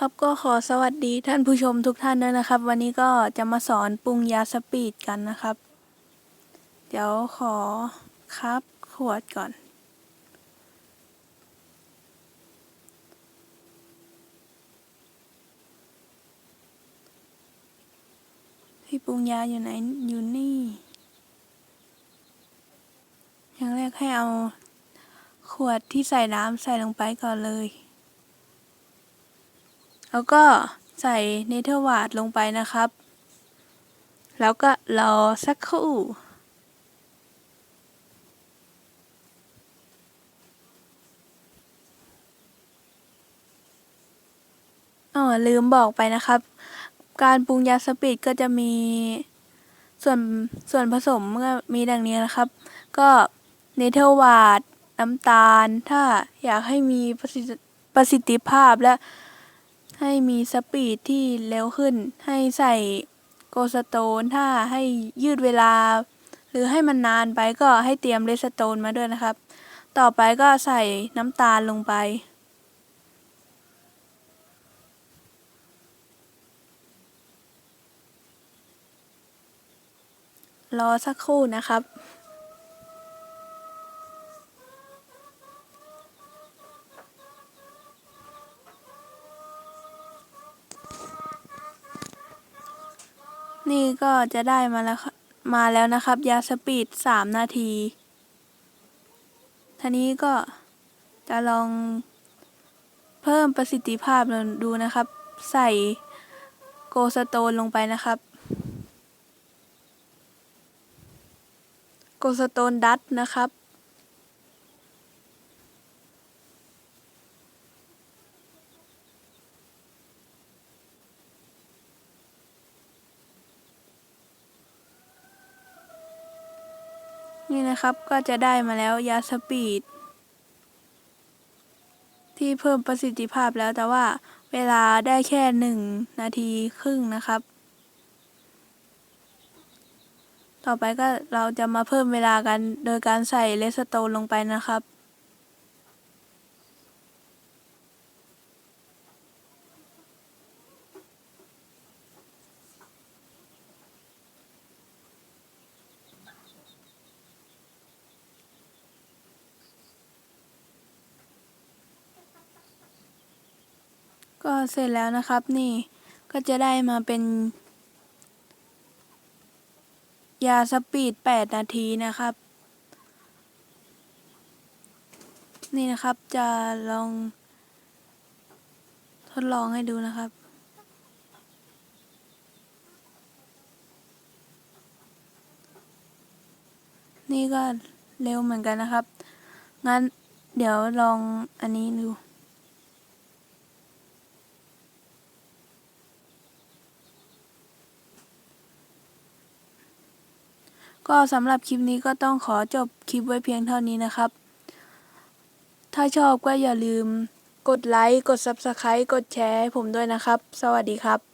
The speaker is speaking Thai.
ครับก็ขอสวัสดีท่านผู้ชมทุกท่านด้วยนะครับ วันนี้ก็จะมาสอนปรุงยาสปีดกันนะครับ เดี๋ยวขอครับขวดก่อน ที่ปรุงยาอยู่ไหนอยู่นี่ อย่างแรกให้เอาขวดที่ใส่น้ำใส่ลงไปก่อนเลย แล้วก็ใส่เนเธอร์วาดลงไปนะครับ แล้วก็รอสักครู่อ๋อลืมบอกไปนะครับ การปรุงยาสปีดก็จะมีส่วนส่วนผสมก็มีดังนี้นะครับ ก็เนเธอร์วาดน้ำตาล ถ้าอยากให้มีประสิทธิภาพและ ให้มีสปีดที่เร็วขึ้น ให้ใส่โกสโตนถ้าให้ยืดเวลา หรือให้มันนานไปก็ให้เตรียมเลสโตนมาด้วยนะครับ ต่อไปก็ใส่น้ำตาลลงไป รอสักครู่นะครับ นี่ก็จะได้มาแล้วมาแล้วนะครับ ยาสปีดสามนาทีทีนี้ก็จะลองเพิ่มประสิทธิภาพดูนะครับ ใส่โกสโตนลงไปนะครับ โกสโตนดัตนะครับ นี่นะครับก็จะได้มาแล้วยาสปีด ที่เพิ่มประสิทธิภาพแล้วแต่ว่าเวลาได้แค่หนึ่งนาทีครึ่งนะครับ ต่อไปก็เราจะมาเพิ่มเวลากันโดยการใส่เลสโตนลงไปนะครับ ก็เสร็จแล้วนะครับนี่ก็จะได้มาเป็น ยาสปีด 8 นาทีนะครับ นี่นะครับจะลอง ทดลองให้ดูนะครับนี่ก็เร็วเหมือนกันนะครับ งั้นเดี๋ยวลองอันนี้ดู ก็สำหรับคลิปนี้ก็ต้องขอจบคลิปไว้เพียงเท่านี้นะครับ ถ้าชอบก็อย่าลืม กดไลค์ กด Subscribe กดแชร์ให้ผมด้วยนะครับ สวัสดีครับ